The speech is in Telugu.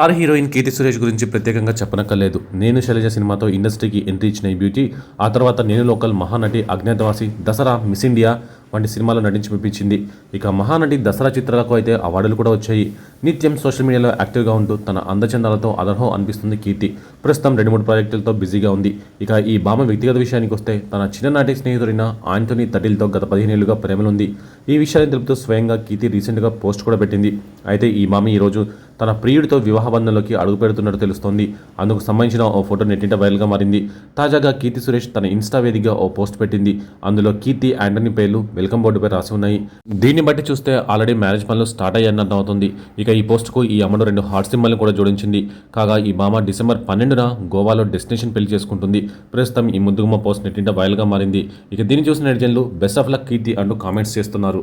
స్టార్ హీరోయిన్ కీర్తి సురేష్ గురించి ప్రత్యేకంగా చెప్పనక్కర్లేదు. నేను శైలజ సినిమాతో ఇండస్ట్రీకి ఎంట్రీ ఇచ్చిన ఈ బ్యూటీ ఆ తర్వాత నేను local Mahanati Agnyathavasi Dasara miss India వంటి సినిమాలో నటించి మెప్పించింది. ఇక మహానటి దసరా చిత్రాలకు అయితే అవార్డులు కూడా వచ్చాయి. నిత్యం సోషల్ మీడియాలో యాక్టివ్గా ఉంటూ తన అందచందాలతో అదర్హో అనిపిస్తుంది కీర్తి. ప్రస్తుతం రెండు మూడు ప్రాజెక్టులతో బిజీగా ఉంది. ఇక ఈ భామ వ్యక్తిగత విషయానికి వస్తే తన చిన్ననాటి స్నేహితుడైన ఆంటోనీ తటిల్తో గత పదిహేనేళ్ళుగా ప్రేమలుంది ఈ విషయాన్ని తెలుపుతూ స్వయంగా కీర్తి రీసెంట్గా పోస్ట్ కూడా పెట్టింది. అయితే ఈ మామ ఈరోజు తన ప్రియుడితో వివాహ అడుగుపెడుతున్నట్టు తెలుస్తోంది. అందుకు సంబంధించిన ఓ ఫోటో నెట్టింట వైరల్గా మారింది. తాజాగా కీర్తి సురేష్ తన ఇన్స్టా వేదికగా ఓ పోస్ట్ పెట్టింది. అందులో కీర్తి యాంటనీ పేర్లు వెల్కమ్ బోర్డుపై రాసి ఉన్నాయి. దీన్ని బట్టి చూస్తే ఆల్రెడీ మ్యారేజ్ పనులు స్టార్ట్ అయ్యాయని అర్థమవుతుంది. ఇక ఈ పోస్ట్కు ఈ అమ్మడు రెండు హార్ట్ సింబల్ని కూడా జోడించింది. కాగా ఈ భామ డిసెంబర్ పన్నెండున గోవాలో డెస్టినేషన్ పెళ్ళి చేసుకుంటుంది. ప్రస్తుతం ఈ ముద్దుగుమ్మ పోస్ట్ నెట్టింట వైరల్గా మారింది. ఇక దీన్ని చూసిన నెటిజన్లు బెస్ట్ ఆఫ్ లక్ కీర్తి అంటూ కామెంట్స్ చేస్తున్నారు.